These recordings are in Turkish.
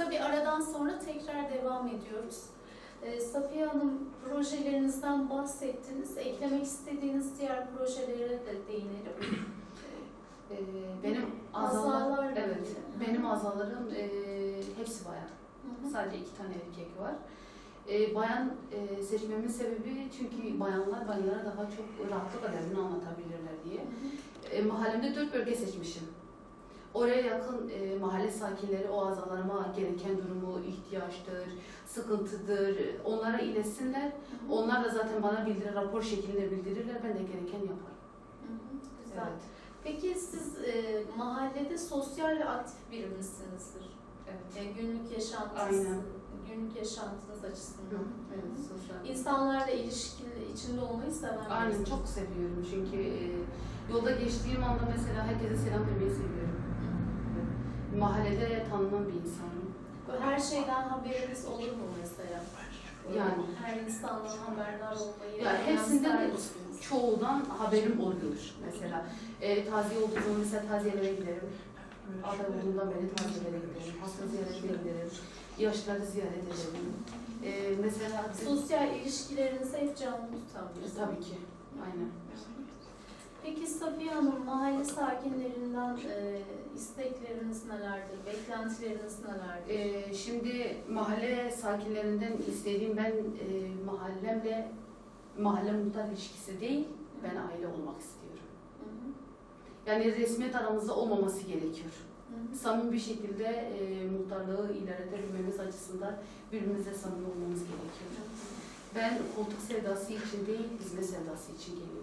Kısa bir aradan sonra tekrar devam ediyoruz. Ee, Safiye Hanım projelerinizden bahsettiniz. Eklemek istediğiniz diğer projelere de değinelim. Ee, benim azalar, evet, benim azalarım e, hepsi bayan. Hı hı. Sadece iki tane erkek var. E, bayan e, seçmemin sebebi çünkü bayanlar bayanlara daha çok rahatlık kaderini anlatabilirler diye. E, mahallemde dört bölge seçmişim. Oraya yakın e, mahalle sakinleri o azalarıma gereken durumu, ihtiyaçtır, sıkıntıdır, onlara iletsinler. Onlar da zaten bana bildirir, rapor şeklinde bildirirler, ben de gereken yaparım. Hı hı, Güzel. Evet. Peki siz e, mahallede sosyal ve aktif biri misinizdir? Evet. E, günlük yaşantınız, Aynen. günlük yaşantınız açısından. Evet, sosyal. İnsanlarla ilişki içinde olmayı seven Aynen çok seviyorum çünkü e, yolda geçtiğim anda mesela herkese selam vermeyi seviyorum. Mahallede tanınan bir insanım. Her şeyden haberiniz olur mu mesela? Yani. Her insandan haberdar olmayı Yani hepsinden de çoğundan haberim oluyor mesela. E, taziye olduğu zaman mesela taziyelere giderim. Aday olduğundan beri taziyelere giderim. Hasta ziyaretine giderim. Yaşlıları ziyaret ederim. E, mesela Sosyal ilişkilerinizi hep canlı tutan E, tabii ki. Aynen. Peki Safiye Hanım, mahalle sakinlerinden e, istekleriniz nelerdir, beklentileriniz nelerdir? Ee, şimdi mahalle sakinlerinden istediğim ben e, mahallemle mahalle muhtar ilişkisi değil, ben aile olmak istiyorum. Hı hı, Yani resmiyet aramızda olmaması gerekiyor. hı hı. Samimi bir şekilde e, muhtarlığı ilerletebilmemiz açısından birbirimize samimi olmamız gerekiyor. Ben koltuk sevdası için değil, hizmet sevdası için geliyorum.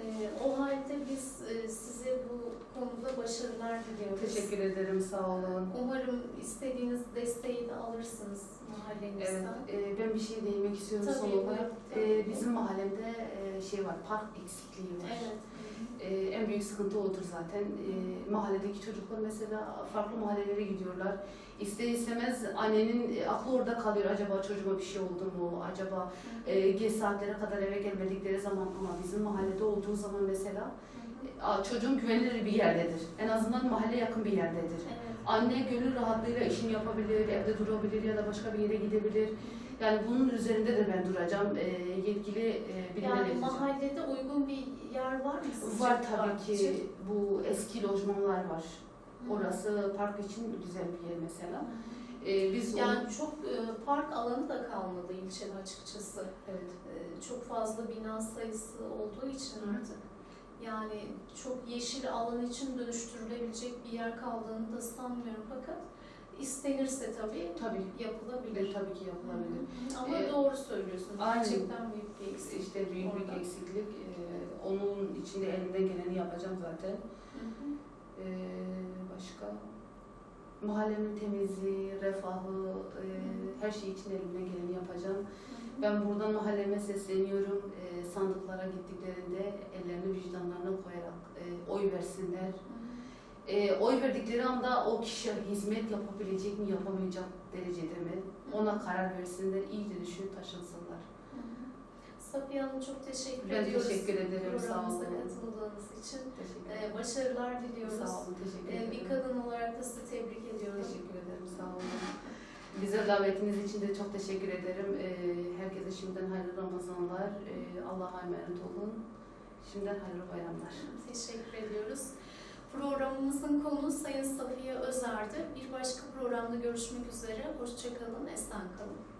Ee, o halde biz e, size bu konuda başarılar diliyoruz. Teşekkür ederim, sağ olun. Umarım istediğiniz desteği de alırsınız Evet, mahallenizden. e, ben bir şey değinmek istiyorum Tabii, son olarak. E, bizim mahallemde e, şey var, park eksikliği var. Evet. Ee, en büyük sıkıntı odur zaten. Ee, mahalledeki çocuklar mesela farklı mahallelere gidiyorlar. İster istemez annenin e, aklı orada kalıyor. Acaba çocuğuma bir şey oldu mu? Acaba e, geç saatlere kadar eve gelmedikleri zaman ama bizim mahallede olduğu zaman mesela e, çocuğun güvenilir bir yerdedir. En azından mahalle yakın bir yerdedir. Evet. Anne gönül rahatlığıyla işini yapabilir, evde durabilir ya da başka bir yere gidebilir. Yani bunun üzerinde de ben duracağım. Ee, yetkili e, birine Yani vereceğim. mahallede uygun bir yer var mı? sizce Var tabii için? ki bu eski lojmanlar var. Hı. Orası park için güzel bir yer mesela. Ee, biz onu- Yani çok e, park alanı da kalmadı ilçede açıkçası. evet. E, çok fazla bina sayısı olduğu için Hı. artık. Yani çok yeşil alan için dönüştürülebilecek bir yer kaldığını da sanmıyorum fakat istenirse tabii Tabii. yapılabilir. Bir, tabii ki yapılabilir. Ama Ee, doğru söylüyorsunuz. aynen. Gerçekten büyük bir eksik. İşte büyük bir Orada. eksiklik. Ee, onun içinde elimden geleni yapacağım zaten. Hı hı. Ee, başka mahallemin temizliği, refahı, e, her şey için elimden geleni yapacağım. Hı. Ben buradan mahalleme sesleniyorum. Ee, sandıklara gittiklerinde ellerini vicdanlarına koyarak e, oy versinler. E, oy verdikleri anda o kişi hizmet yapabilecek mi, yapamayacak derecede mi? Ona karar versinler, iyice düşünüp taşınsınlar. Safiye Hanım çok teşekkür Ben ediyoruz. teşekkür ederim, sağ olun. katıldığınız için. Ee, başarılar diliyoruz. Sağ olun, teşekkür Ee, ederim. bir kadın olarak da sizi tebrik ediyorum. Teşekkür ederim, sağ olun. Bize davetiniz için de çok teşekkür ederim. E, herkese şimdiden hayırlı Ramazanlar. E, Allah'a emanet olun. Şimdiden hayırlı bayramlar. Teşekkür ediyoruz. Programımızın konu Sayın Safiye Özer'di. Bir başka programda görüşmek üzere. Hoşçakalın, esen kalın.